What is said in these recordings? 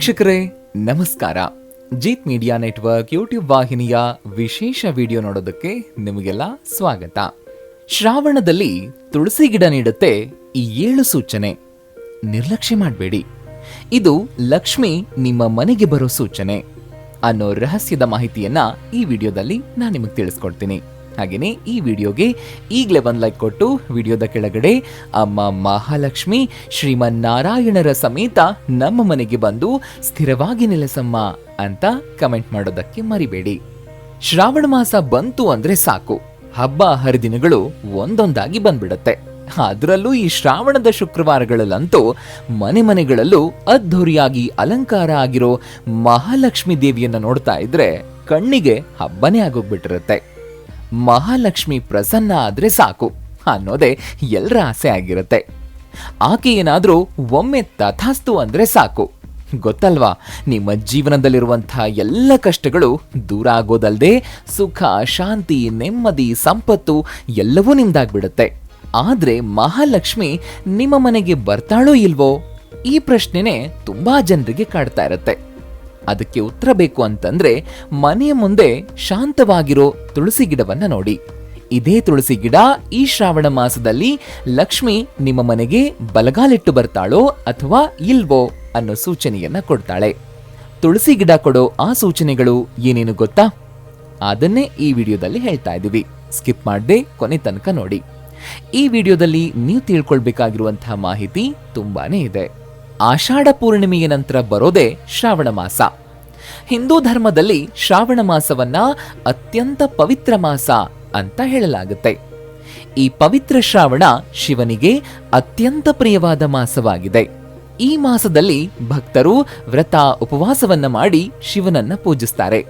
ವೀಕ್ಷಕರೇ, ನಮಸ್ಕಾರ. Jeet media network YouTube ವಾಹಿನಿಯ ವಿಶೇಷ ವಿಡಿಯೋ ನೋಡೋದಕ್ಕೆ ನಿಮಗೆಲ್ಲ ಸ್ವಾಗತ. ಶ್ರಾವಣದಲ್ಲಿ ತುಳಸಿ ಗಿಡ ನೀಡುತ್ತೆ ಈ ಏಳು ಸೂಚನೆ. ನಿರ್ಲಕ್ಷ್ಯ ಮಾಡಬೇಡಿ. ಇದು ಲಕ್ಷ್ಮಿ ನಿಮ್ಮ ಮನೆಗೆ ಬರೋ ಸೂಚನೆ ಅನ್ನೋ ರಹಸ್ಯದ ಮಾಹಿತಿಯನ್ನ ಈ ವಿಡಿಯೋದಲ್ಲಿ ನಾನು ನಿಮಗೆ ತಿಳಿಸ್ಕೊಡ್ತೀನಿ. ಹಾಗೇನೆ ಈ ವಿಡಿಯೋಗೆ ಈಗಲೇ ಒಂದು ಲೈಕ್ ಕೊಟ್ಟು ವಿಡಿಯೋದ ಕೆಳಗಡೆ ಅಮ್ಮ ಮಹಾಲಕ್ಷ್ಮಿ ಶ್ರೀಮನ್ನಾರಾಯಣರ ಸಮೇತ ನಮ್ಮ ಮನೆಗೆ ಬಂದು ಸ್ಥಿರವಾಗಿ ನೆಲೆಸಮ್ಮ ಅಂತ ಕಮೆಂಟ್ ಮಾಡೋದಕ್ಕೆ ಮರಿಬೇಡಿ. ಶ್ರಾವಣ ಮಾಸ ಬಂತು ಅಂದ್ರೆ ಸಾಕು. ಹಬ್ಬ ಹರಿದಿನಗಳು ಒಂದೊಂದಾಗಿ ಬಂದ್ಬಿಡತ್ತೆ. ಅದರಲ್ಲೂ ಈ ಶ್ರಾವಣದ ಶುಕ್ರವಾರಗಳಲ್ಲಂತೂ ಮನೆ ಮನೆಗಳಲ್ಲೂ ಅದ್ಧೂರಿಯಾಗಿ ಅಲಂಕಾರ ಆಗಿರೋ ಮಹಾಲಕ್ಷ್ಮಿ ದೇವಿಯನ್ನ ನೋಡ್ತಾ ಇದ್ರೆ ಕಣ್ಣಿಗೆ ಹಬ್ಬನೇ ಆಗೋಗ್ಬಿಟ್ಟಿರುತ್ತೆ. ಮಹಾಲಕ್ಷ್ಮಿ ಪ್ರಸನ್ನ ಆದರೆ ಸಾಕು ಅನ್ನೋದೇ ಎಲ್ಲರ ಆಸೆ ಆಗಿರುತ್ತೆ. ಆಕೆ ಏನಾದರೂ ಒಮ್ಮೆ ತಥಾಸ್ತು ಅಂದರೆ ಸಾಕು. ಗೊತ್ತಲ್ವಾ? ನಿಮ್ಮ ಜೀವನದಲ್ಲಿರುವಂಥ ಎಲ್ಲ ಕಷ್ಟಗಳು ದೂರ ಆಗೋದಲ್ಲದೆ ಸುಖ, ಶಾಂತಿ, ನೆಮ್ಮದಿ, ಸಂಪತ್ತು ಎಲ್ಲವೂ ನಿಮ್ದಾಗ್ಬಿಡುತ್ತೆ. ಆದರೆ ಮಹಾಲಕ್ಷ್ಮಿ ನಿಮ್ಮ ಮನೆಗೆ ಬರ್ತಾಳೋ ಇಲ್ವೋ? ಈ ಪ್ರಶ್ನೆನೇ ತುಂಬಾ ಜನರಿಗೆ ಕಾಡ್ತಾ ಇರುತ್ತೆ. ಅದಕ್ಕೆ ಉತ್ತರ ಬೇಕು ಅಂತಂದ್ರೆ ಮನೆಯ ಮುಂದೆ ಶಾಂತವಾಗಿರೋ ತುಳಸಿ ಗಿಡವನ್ನ ನೋಡಿ. ಇದೇ ತುಳಸಿ ಗಿಡ ಈ ಶ್ರಾವಣ ಮಾಸದಲ್ಲಿ ಲಕ್ಷ್ಮಿ ನಿಮ್ಮ ಮನೆಗೆ ಬಲಗಾಲಿಟ್ಟು ಬರ್ತಾಳೋ ಅಥವಾ ಇಲ್ವೋ ಅನ್ನೋ ಸೂಚನೆಯನ್ನ ಕೊಡ್ತಾಳೆ. ತುಳಸಿ ಗಿಡ ಕೊಡೋ ಆ ಸೂಚನೆಗಳು ಏನೇನು ಗೊತ್ತಾ? ಅದನ್ನೇ ಈ ವಿಡಿಯೋದಲ್ಲಿ ಹೇಳ್ತಾ ಇದ್ದೀವಿ ಸ್ಕಿಪ್ ಮಾಡದೆ ಕೊನೆ ತನಕ ನೋಡಿ. ಈ ವಿಡಿಯೋದಲ್ಲಿ ನೀವು ತಿಳ್ಕೊಳ್ಬೇಕಾಗಿರುವಂತಹ ಮಾಹಿತಿ ತುಂಬಾನೇ ಇದೆ. ಆಷಾಢ ಪೂರ್ಣಿಮೆಯ ನಂತರ ಬರೋದೇ ಶ್ರಾವಣ ಮಾಸ. ಹಿಂದೂ ಧರ್ಮದಲ್ಲಿ ಶ್ರಾವಣ ಮಾಸವನ್ನ ಅತ್ಯಂತ ಪವಿತ್ರ ಮಾಸ ಅಂತ ಹೇಳಲಾಗುತ್ತೆ. ಈ ಪವಿತ್ರ ಶ್ರಾವಣ ಶಿವನಿಗೆ ಅತ್ಯಂತ ಪ್ರಿಯವಾದ ಮಾಸವಾಗಿದೆ. ಈ ಮಾಸದಲ್ಲಿ ಭಕ್ತರು ವ್ರತ ಉಪವಾಸವನ್ನ ಮಾಡಿ ಶಿವನನ್ನ ಪೂಜಿಸ್ತಾರೆ.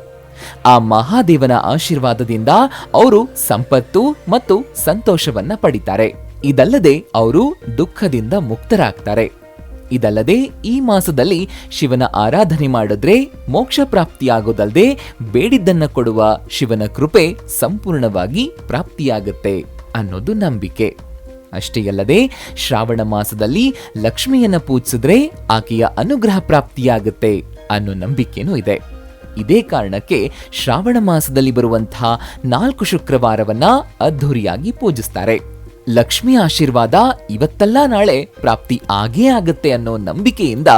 ಆ ಮಹಾದೇವನ ಆಶೀರ್ವಾದದಿಂದ ಅವರು ಸಂಪತ್ತು ಮತ್ತು ಸಂತೋಷವನ್ನ ಪಡಿತಾರೆ. ಇದಲ್ಲದೆ ಅವರು ದುಃಖದಿಂದ ಮುಕ್ತರಾಗ್ತಾರೆ. ಇದಲ್ಲದೆ ಈ ಮಾಸದಲ್ಲಿ ಶಿವನ ಆರಾಧನೆ ಮಾಡಿದ್ರೆ ಮೋಕ್ಷ ಪ್ರಾಪ್ತಿಯಾಗೋದಲ್ಲದೆ ಬೇಡಿದ್ದನ್ನ ಕೊಡುವ ಶಿವನ ಕೃಪೆ ಸಂಪೂರ್ಣವಾಗಿ ಪ್ರಾಪ್ತಿಯಾಗುತ್ತೆ ಅನ್ನೋದು ನಂಬಿಕೆ. ಅಷ್ಟೇ ಅಲ್ಲದೆ ಶ್ರಾವಣ ಮಾಸದಲ್ಲಿ ಲಕ್ಷ್ಮಿಯನ್ನ ಪೂಜಿಸಿದ್ರೆ ಆಕೆಯ ಅನುಗ್ರಹ ಪ್ರಾಪ್ತಿಯಾಗುತ್ತೆ ಅನ್ನೋ ನಂಬಿಕೆನೂ ಇದೆ. ಇದೇ ಕಾರಣಕ್ಕೆ ಶ್ರಾವಣ ಮಾಸದಲ್ಲಿ ಬರುವಂತಹ ನಾಲ್ಕು ಶುಕ್ರವಾರವನ್ನ ಅದ್ಧೂರಿಯಾಗಿ ಪೂಜಿಸ್ತಾರೆ. ಲಕ್ಷ್ಮಿ ಆಶೀರ್ವಾದ ಇವತ್ತಲ್ಲ ನಾಳೆ ಪ್ರಾಪ್ತಿ ಆಗೇ ಆಗುತ್ತೆ ಅನ್ನೋ ನಂಬಿಕೆಯಿಂದ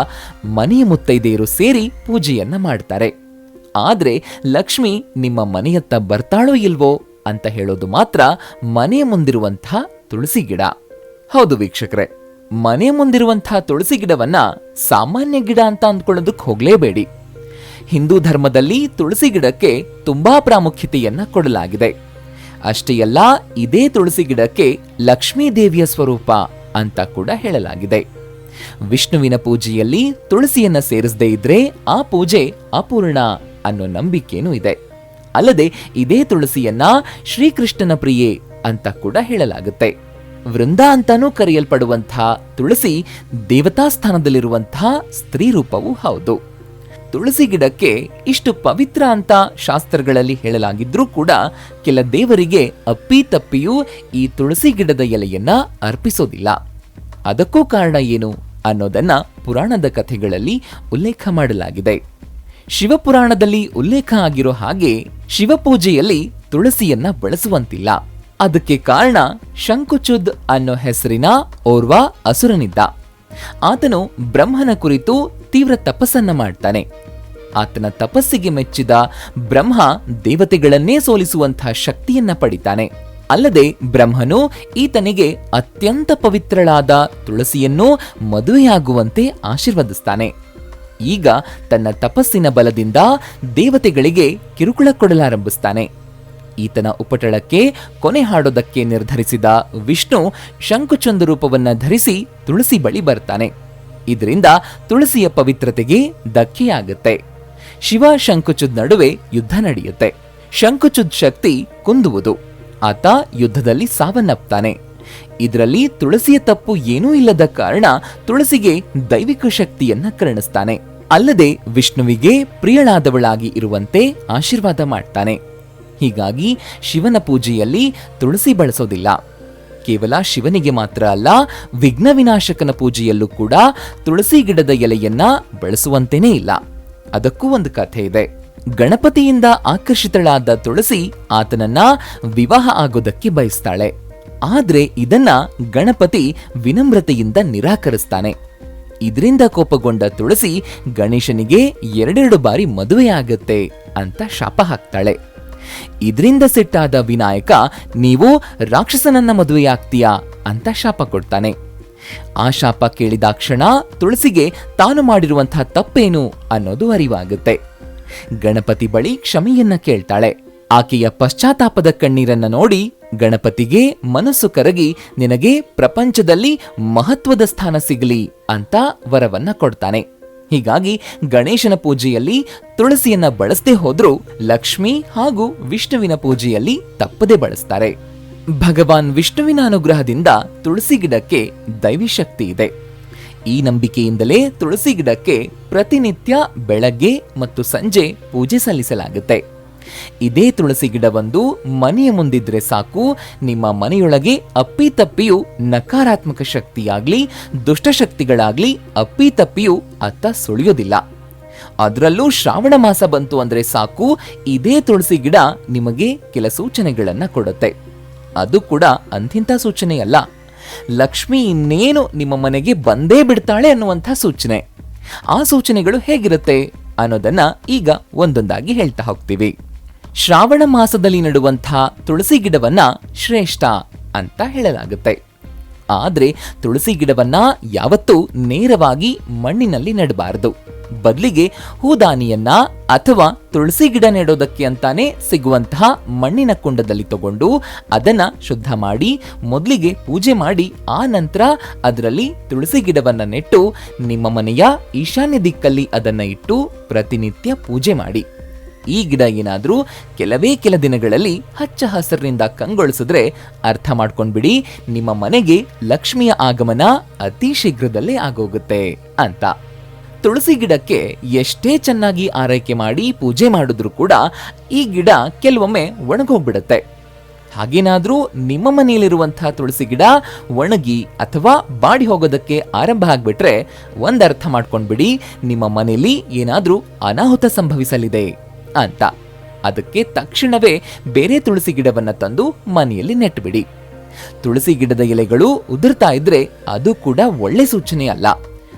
ಮನೆಯ ಮುತ್ತೈದೆಯರು ಸೇರಿ ಪೂಜೆಯನ್ನ ಮಾಡ್ತಾರೆ. ಆದ್ರೆ ಲಕ್ಷ್ಮಿ ನಿಮ್ಮ ಮನೆಯತ್ತ ಬರ್ತಾಳೋ ಇಲ್ವೋ ಅಂತ ಹೇಳೋದು ಮಾತ್ರ ಮನೆ ಮುಂದಿರುವಂಥ ತುಳಸಿ ಗಿಡ. ಹೌದು ವೀಕ್ಷಕರೇ ಮನೆ ಮುಂದಿರುವಂಥ ತುಳಸಿ ಗಿಡವನ್ನ ಸಾಮಾನ್ಯ ಗಿಡ ಅಂತ ಅಂದ್ಕೊಳ್ಳೋದಕ್ಕೆ ಹೋಗ್ಲೇಬೇಡಿ. ಹಿಂದೂ ಧರ್ಮದಲ್ಲಿ ತುಳಸಿ ಗಿಡಕ್ಕೆ ತುಂಬಾ ಪ್ರಾಮುಖ್ಯತೆಯನ್ನ ಕೊಡಲಾಗಿದೆ. ಅಷ್ಟೇ ಅಲ್ಲ, ಇದೇ ತುಳಸಿ ಗಿಡಕ್ಕೆ ಲಕ್ಷ್ಮೀ ದೇವಿಯ ಸ್ವರೂಪ ಅಂತ ಕೂಡ ಹೇಳಲಾಗಿದೆ. ವಿಷ್ಣುವಿನ ಪೂಜೆಯಲ್ಲಿ ತುಳಸಿಯನ್ನ ಸೇರಿಸದೇ ಇದ್ರೆ ಆ ಪೂಜೆ ಅಪೂರ್ಣ ಅನ್ನೋ ನಂಬಿಕೆನೂ ಇದೆ. ಅಲ್ಲದೆ ಇದೇ ತುಳಸಿಯನ್ನ ಶ್ರೀಕೃಷ್ಣನ ಪ್ರಿಯೆ ಅಂತ ಕೂಡ ಹೇಳಲಾಗುತ್ತೆ. ವೃಂದ ಅಂತಾನೂ ಕರೆಯಲ್ಪಡುವಂತಹ ತುಳಸಿ ದೇವತಾ ಸ್ಥಾನದಲ್ಲಿರುವಂತಹ ಸ್ತ್ರೀ ರೂಪವೂ ಹೌದು. ತುಳಸಿ ಗಿಡಕ್ಕೆ ಇಷ್ಟು ಪವಿತ್ರ ಅಂತ ಶಾಸ್ತ್ರಗಳಲ್ಲಿ ಹೇಳಲಾಗಿದ್ರೂ ಕೂಡ ಕೆಲ ದೇವರಿಗೆ ಅಪ್ಪಿ ತಪ್ಪಿಯೂ ಈ ತುಳಸಿ ಗಿಡದ ಎಲೆಯನ್ನ ಅರ್ಪಿಸೋದಿಲ್ಲ. ಅದಕ್ಕೂ ಕಾರಣ ಏನು ಅನ್ನೋದನ್ನ ಪುರಾಣದ ಕಥೆಗಳಲ್ಲಿ ಉಲ್ಲೇಖ ಮಾಡಲಾಗಿದೆ. ಶಿವಪುರಾಣದಲ್ಲಿ ಉಲ್ಲೇಖ ಆಗಿರೋ ಹಾಗೆ ಶಿವಪೂಜೆಯಲ್ಲಿ ತುಳಸಿಯನ್ನ ಬಳಸುವಂತಿಲ್ಲ. ಅದಕ್ಕೆ ಕಾರಣ ಶಂಕುಚುದ್ ಅನ್ನೋ ಹೆಸರಿನ ಓರ್ವ ಅಸುರನಿದ್ದ. ಆತನು ಬ್ರಹ್ಮನ ಕುರಿತು ತೀವ್ರ ತಪಸ್ಸನ್ನ ಮಾಡ್ತಾನೆ. ಆತನ ತಪಸ್ಸಿಗೆ ಮೆಚ್ಚಿದ ಬ್ರಹ್ಮ ದೇವತೆಗಳನ್ನೇ ಸೋಲಿಸುವಂತಹ ಶಕ್ತಿಯನ್ನ ಪಡಿತಾನೆ. ಅಲ್ಲದೆ ಬ್ರಹ್ಮನು ಈತನಿಗೆ ಅತ್ಯಂತ ಪವಿತ್ರಳಾದ ತುಳಸಿಯನ್ನು ಮದುವೆಯಾಗುವಂತೆ ಆಶೀರ್ವದಿಸ್ತಾನೆ. ಈಗ ತನ್ನ ತಪಸ್ಸಿನ ಬಲದಿಂದ ದೇವತೆಗಳಿಗೆ ಕಿರುಕುಳ ಕೊಡಲಾರಂಭಿಸ್ತಾನೆ. ಈತನ ಉಪಟಳಕ್ಕೆ ಕೊನೆ ಹಾಡೋದಕ್ಕೆ ನಿರ್ಧರಿಸಿದ ವಿಷ್ಣು ಶಂಕುಚಂದ ರೂಪವನ್ನ ಧರಿಸಿ ತುಳಸಿ ಬಳಿ ಬರ್ತಾನೆ. ಇದರಿಂದ ತುಳಸಿಯ ಪವಿತ್ರತೆಗೆ ಧಕ್ಕೆಯಾಗುತ್ತೆ. ಶಿವ ಶಂಕುಚುದ್ ನಡುವೆ ಯುದ್ಧ ನಡೆಯುತ್ತೆ. ಶಂಕುಚುದ್ ಶಕ್ತಿ ಕುಂದುವುದು. ಆತ ಯುದ್ಧದಲ್ಲಿ ಸಾವನ್ನಪ್ತಾನೆ. ಇದರಲ್ಲಿ ತುಳಸಿಯ ತಪ್ಪು ಏನೂ ಇಲ್ಲದ ಕಾರಣ ತುಳಸಿಗೆ ದೈವಿಕ ಶಕ್ತಿಯನ್ನ ಕರುಣಿಸ್ತಾನೆ. ಅಲ್ಲದೆ ವಿಷ್ಣುವಿಗೆ ಪ್ರಿಯಳಾದವಳಾಗಿ ಇರುವಂತೆ ಆಶೀರ್ವಾದ ಮಾಡ್ತಾನೆ. ಹೀಗಾಗಿ ಶಿವನ ಪೂಜೆಯಲ್ಲಿ ತುಳಸಿ ಬಳಸೋದಿಲ್ಲ. ಕೇವಲ ಶಿವನಿಗೆ ಮಾತ್ರ ಅಲ್ಲ, ವಿಘ್ನ ವಿನಾಶಕನ ಪೂಜೆಯಲ್ಲೂ ಕೂಡ ತುಳಸಿ ಗಿಡದ ಎಲೆಯನ್ನ ಬಳಸುವಂತೇನೇ ಇಲ್ಲ. ಅದಕ್ಕೂ ಒಂದು ಕಥೆ ಇದೆ. ಗಣಪತಿಯಿಂದ ಆಕರ್ಷಿತಳಾದ ತುಳಸಿ ಆತನನ್ನ ವಿವಾಹ ಆಗೋದಕ್ಕೆ ಬಯಸ್ತಾಳೆ. ಆದ್ರೆ ಇದನ್ನ ಗಣಪತಿ ವಿನಮ್ರತೆಯಿಂದ ನಿರಾಕರಿಸ್ತಾನೆ. ಇದರಿಂದ ಕೋಪಗೊಂಡ ತುಳಸಿ ಗಣೇಶನಿಗೆ ಎರಡೆರಡು ಬಾರಿ ಮದುವೆಯಾಗತ್ತೆ ಅಂತ ಶಾಪ ಹಾಕ್ತಾಳೆ. ಇದರಿಂದ ಸಿಟ್ಟಾದ ವಿನಾಯಕ, ನೀವು ರಾಕ್ಷಸನನ್ನ ಮದುವೆಯಾಗ್ತೀಯಾ? ಅಂತ ಶಾಪ ಕೊಡ್ತಾನೆ. ಆ ಶಾಪ ಕೇಳಿದಾಕ್ಷಣ ತುಳಸಿಗೆ ತಾನು ಮಾಡಿರುವಂತಹ ತಪ್ಪೇನು ಅನ್ನೋದು ಅರಿವಾಗುತ್ತೆ. ಗಣಪತಿ ಬಳಿ ಕ್ಷಮೆಯನ್ನ ಕೇಳ್ತಾಳೆ. ಆಕೆಯ ಪಶ್ಚಾತ್ತಾಪದ ಕಣ್ಣೀರನ್ನ ನೋಡಿ ಗಣಪತಿಗೆ ಮನಸ್ಸು ಕರಗಿ, ನಿನಗೆ ಪ್ರಪಂಚದಲ್ಲಿ ಮಹತ್ವದ ಸ್ಥಾನ ಸಿಗಲಿ ಅಂತ ವರವನ್ನ ಕೊಡ್ತಾನೆ. ಹೀಗಾಗಿ ಗಣೇಶನ ಪೂಜೆಯಲ್ಲಿ ತುಳಸಿಯನ್ನ ಬಳಸದೆ ಹೋದ್ರೂ ಲಕ್ಷ್ಮಿ ಹಾಗೂ ವಿಷ್ಣುವಿನ ಪೂಜೆಯಲ್ಲಿ ತಪ್ಪದೆ ಬಳಸ್ತಾರೆ. ಭಗವಾನ್ ವಿಷ್ಣುವಿನ ಅನುಗ್ರಹದಿಂದ ತುಳಸಿ ಗಿಡಕ್ಕೆ ದೈವಿ ಶಕ್ತಿ ಇದೆ. ಈ ನಂಬಿಕೆಯಿಂದಲೇ ತುಳಸಿ ಗಿಡಕ್ಕೆ ಪ್ರತಿನಿತ್ಯ ಬೆಳಗ್ಗೆ ಮತ್ತು ಸಂಜೆ ಪೂಜೆ ಸಲ್ಲಿಸಲಾಗುತ್ತೆ. ಇದೇ ತುಳಸಿ ಗಿಡವೊಂದು ಮನೆಯ ಮುಂದಿದ್ರೆ ಸಾಕು. ನಿಮ್ಮ ಮನೆಯೊಳಗೆ ಅಪ್ಪಿತಪ್ಪಿಯು ನಕಾರಾತ್ಮಕ ಶಕ್ತಿಯಾಗ್ಲಿ ದುಷ್ಟಶಕ್ತಿಗಳಾಗ್ಲಿ ಅಪ್ಪಿತಪ್ಪಿಯು ಅತ್ತ ಸುಳಿಯೋದಿಲ್ಲ. ಅದರಲ್ಲೂ ಶ್ರಾವಣ ಮಾಸ ಬಂತು ಅಂದ್ರೆ ಸಾಕು. ಇದೇ ತುಳಸಿ ಗಿಡ ನಿಮಗೆ ಕೆಲ ಸೂಚನೆಗಳನ್ನ ಕೊಡುತ್ತೆ. ಅದು ಕೂಡ ಅಂತಿಂತ ಸೂಚನೆಯಲ್ಲ. ಲಕ್ಷ್ಮಿ ಇನ್ನೇನು ನಿಮ್ಮ ಮನೆಗೆ ಬಂದೇ ಬಿಡ್ತಾಳೆ ಅನ್ನುವಂಥ ಸೂಚನೆ. ಆ ಸೂಚನೆಗಳು ಹೇಗಿರುತ್ತೆ ಅನ್ನೋದನ್ನ ಈಗ ಒಂದೊಂದಾಗಿ ಹೇಳ್ತಾ ಹೋಗ್ತೀವಿ. ಶ್ರಾವಣ ಮಾಸದಲ್ಲಿ ನೆಡುವಂಥ ತುಳಸಿ ಗಿಡವನ್ನ ಶ್ರೇಷ್ಠ ಅಂತ ಹೇಳಲಾಗುತ್ತೆ. ಆದರೆ ತುಳಸಿ ಗಿಡವನ್ನ ಯಾವತ್ತೂ ನೇರವಾಗಿ ಮಣ್ಣಿನಲ್ಲಿ ನೆಡಬಾರದು. ಬದಲಿಗೆ ಹೂದಾನಿಯನ್ನ ಅಥವಾ ತುಳಸಿ ಗಿಡ ನೆಡೋದಕ್ಕೆ ಅಂತಾನೆ ಸಿಗುವಂತಹ ಮಣ್ಣಿನ ಕುಂಡದಲ್ಲಿ ತಗೊಂಡು ಅದನ್ನ ಶುದ್ಧ ಮಾಡಿ, ಮೊದಲಿಗೆ ಪೂಜೆ ಮಾಡಿ, ಆ ನಂತರ ಅದರಲ್ಲಿ ತುಳಸಿ ಗಿಡವನ್ನ ನೆಟ್ಟು ನಿಮ್ಮ ಮನೆಯ ಈಶಾನ್ಯ ದಿಕ್ಕಲ್ಲಿ ಅದನ್ನ ಇಟ್ಟು ಪ್ರತಿನಿತ್ಯ ಪೂಜೆ ಮಾಡಿ. ಈ ಗಿಡ ಏನಾದರೂ ಕೆಲವೇ ಕೆಲ ದಿನಗಳಲ್ಲಿ ಹಚ್ಚ ಹಸಿರಿನಿಂದ ಕಂಗೊಳಿಸಿದ್ರೆ ಅರ್ಥ ಮಾಡ್ಕೊಂಡ್ಬಿಡಿ, ನಿಮ್ಮ ಮನೆಗೆ ಲಕ್ಷ್ಮಿಯ ಆಗಮನ ಅತಿ ಶೀಘ್ರದಲ್ಲೇ ಆಗೋಗುತ್ತೆ ಅಂತ. ತುಳಸಿ ಗಿಡಕ್ಕೆ ಎಷ್ಟೇ ಚೆನ್ನಾಗಿ ಆರೈಕೆ ಮಾಡಿ ಪೂಜೆ ಮಾಡಿದ್ರೂ ಕೂಡ ಈ ಗಿಡ ಕೆಲವೊಮ್ಮೆ ಒಣಗೋಗ್ಬಿಡುತ್ತೆ. ಹಾಗೇನಾದರೂ ನಿಮ್ಮ ಮನೆಯಲ್ಲಿರುವಂತಹ ತುಳಸಿ ಗಿಡ ಒಣಗಿ ಅಥವಾ ಬಾಡಿ ಹೋಗೋದಕ್ಕೆ ಆರಂಭ ಆಗ್ಬಿಟ್ರೆ ಒಂದರ್ಥ ಮಾಡ್ಕೊಂಡ್ಬಿಡಿ, ನಿಮ್ಮ ಮನೆಯಲ್ಲಿ ಏನಾದರೂ ಅನಾಹುತ ಸಂಭವಿಸಲಿದೆ. ಅಂತ. ಅದಕ್ಕೆ ತಕ್ಷಣವೇ ಬೇರೆ ತುಳಸಿ ಗಿಡವನ್ನು ತಂದು ಮನೆಯಲ್ಲಿ ನೆಟ್ಬಿಡಿ. ತುಳಸಿ ಗಿಡದ ಎಲೆಗಳು ಉದುರ್ತಾ ಇದ್ರೆ ಅದು ಕೂಡ ಒಳ್ಳೆ ಸೂಚನೆ ಅಲ್ಲ.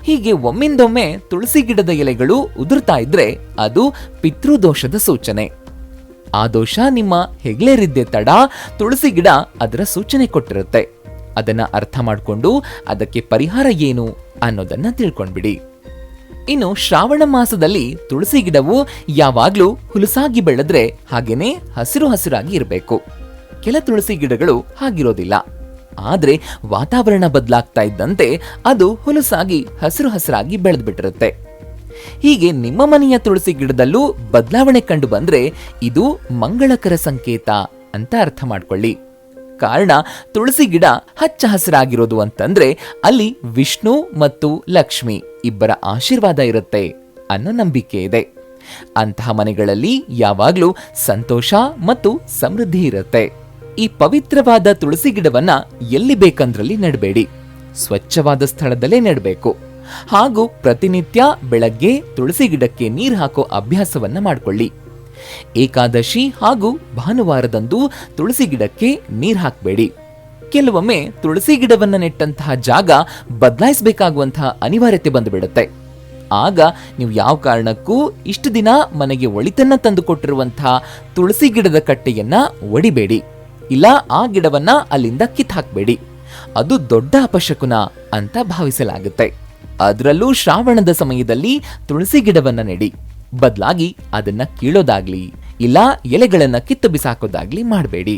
ಹೀಗೆ ಒಮ್ಮಿಂದೊಮ್ಮೆ ತುಳಸಿ ಗಿಡದ ಎಲೆಗಳು ಉದುರ್ತಾ ಇದ್ರೆ ಅದು ಪಿತೃದೋಷದ ಸೂಚನೆ. ಆ ದೋಷ ನಿಮ್ಮ ಹೆಗ್ಲೇರಿದ್ದೆ ತಡ ತುಳಸಿ ಗಿಡ ಅದರ ಸೂಚನೆ ಕೊಟ್ಟಿರುತ್ತೆ. ಅದನ್ನ ಅರ್ಥ ಮಾಡಿಕೊಂಡು ಅದಕ್ಕೆ ಪರಿಹಾರ ಏನು ಅನ್ನೋದನ್ನ ತಿಳ್ಕೊಂಡ್ಬಿಡಿ. ಇನ್ನು ಶ್ರಾವಣ ಮಾಸದಲ್ಲಿ ತುಳಸಿ ಗಿಡವು ಯಾವಾಗ್ಲೂ ಹುಲುಸಾಗಿ ಬೆಳೆದ್ರೆ ಹಾಗೇನೆ ಹಸಿರು ಹಸಿರಾಗಿ ಇರಬೇಕು. ಕೆಲ ತುಳಸಿ ಗಿಡಗಳು ಹಾಗಿರೋದಿಲ್ಲ. ಆದ್ರೆ ವಾತಾವರಣ ಬದಲಾಗ್ತಾ ಇದ್ದಂತೆ ಅದು ಹುಲುಸಾಗಿ ಹಸಿರು ಹಸಿರಾಗಿ ಬೆಳೆದ್ಬಿಟ್ಟಿರುತ್ತೆ. ಹೀಗೆ ನಿಮ್ಮ ಮನೆಯ ತುಳಸಿ ಗಿಡದಲ್ಲೂ ಬದಲಾವಣೆ ಕಂಡು ಬಂದ್ರೆ ಇದು ಮಂಗಳಕರ ಸಂಕೇತ ಅಂತ ಅರ್ಥ ಮಾಡ್ಕೊಳ್ಳಿ. ಕಾರಣ ತುಳಸಿ ಗಿಡ ಹಚ್ಚ ಹಸಿರಾಗಿರೋದು ಅಂತಂದ್ರೆ ಅಲ್ಲಿ ವಿಷ್ಣು ಮತ್ತು ಲಕ್ಷ್ಮಿ. ಇಬ್ಬರ ಆಶೀರ್ವಾದ ಇರುತ್ತೆ ಅನ್ನೋ ನಂಬಿಕೆ ಇದೆ. ಅಂತಹ ಮನೆಗಳಲ್ಲಿ ಯಾವಾಗಲೂ ಸಂತೋಷ ಮತ್ತು ಸಮೃದ್ಧಿ ಇರುತ್ತೆ. ಈ ಪವಿತ್ರವಾದ ತುಳಸಿ ಗಿಡವನ್ನ ಎಲ್ಲಿ ಬೇಕಂದ್ರಲ್ಲಿ ನೆಡಬೇಡಿ. ಸ್ವಚ್ಛವಾದ ಸ್ಥಳದಲ್ಲೇ ನೆಡಬೇಕು. ಹಾಗೂ ಪ್ರತಿನಿತ್ಯ ಬೆಳಗ್ಗೆ ತುಳಸಿ ಗಿಡಕ್ಕೆ ನೀರು ಹಾಕೋ ಅಭ್ಯಾಸವನ್ನ ಮಾಡಿಕೊಳ್ಳಿ. ಏಕಾದಶಿ ಹಾಗೂ ಭಾನುವಾರದಂದು ತುಳಸಿ ಗಿಡಕ್ಕೆ ನೀರ್ ಹಾಕಬೇಡಿ. ಕೆಲವೊಮ್ಮೆ ತುಳಸಿ ಗಿಡವನ್ನ ನೆಟ್ಟಂತಹ ಜಾಗ ಬದಲಾಯಿಸಬೇಕಾಗುವಂತಹ ಅನಿವಾರ್ಯತೆ ಬಂದುಬಿಡುತ್ತೆ. ಆಗ ನೀವು ಯಾವ ಕಾರಣಕ್ಕೂ ಇಷ್ಟು ದಿನ ಮನೆಗೆ ಒಳಿತನ್ನ ತಂದುಕೊಟ್ಟಿರುವಂತಹ ತುಳಸಿ ಗಿಡದ ಕಟ್ಟೆಯನ್ನ ಒಡಿಬೇಡಿ. ಇಲ್ಲ ಆ ಗಿಡವನ್ನ ಅಲ್ಲಿಂದ ಕಿತ್ತು ಹಾಕ್ಬೇಡಿ ಅದು ದೊಡ್ಡ ಅಪಶಕುನ ಅಂತ ಭಾವಿಸಲಾಗುತ್ತೆ. ಅದರಲ್ಲೂ ಶ್ರಾವಣದ ಸಮಯದಲ್ಲಿ ತುಳಸಿ ಗಿಡವನ್ನ ನೆಡಿ. ಬದಲಾಗಿ ಅದನ್ನ ಕೀಳೋದಾಗ್ಲಿ, ಇಲ್ಲ ಎಲೆಗಳನ್ನ ಕಿತ್ತು ಬಿಸಾಕೋದಾಗ್ಲಿ ಮಾಡಬೇಡಿ.